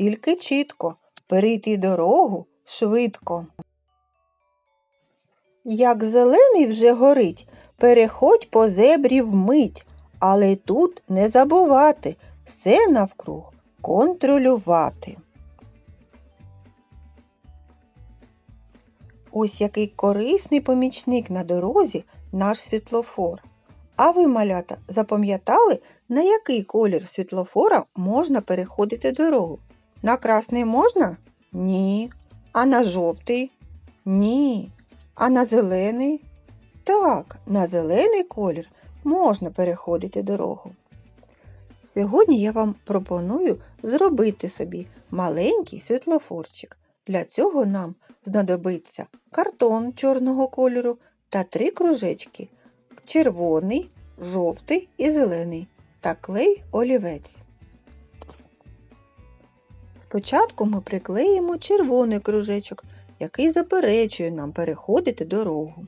тільки чітко, перейти дорогу швидко. Як зелений вже горить, переходь по зебрі вмить, але тут не забувати все навкруг контролювати. Ось який корисний помічник на дорозі наш світлофор. А ви, малята, запам'ятали, на який колір світлофора можна переходити дорогу? На красний можна? Ні. А на жовтий? Ні. А на зелений? Так, на зелений колір можна переходити дорогу. Сьогодні я вам пропоную зробити собі маленький світлофорчик. Для цього нам знадобиться картон чорного кольору та три кружечки червоний, жовтий і зелений та клей олівець. Спочатку ми приклеїмо червоний кружечок, який заперечує нам переходити дорогу.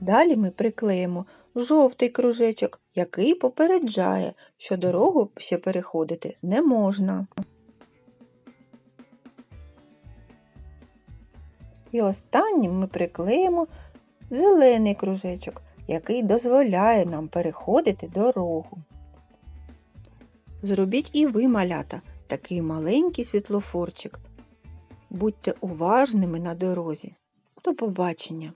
Далі ми приклеїмо жовтий кружечок, який попереджає, що дорогу ще переходити не можна. І останнім ми приклеїмо зелений кружечок, який дозволяє нам переходити дорогу. Зробіть і ви, малята, такий маленький світлофорчик. Будьте уважними на дорозі. До побачення!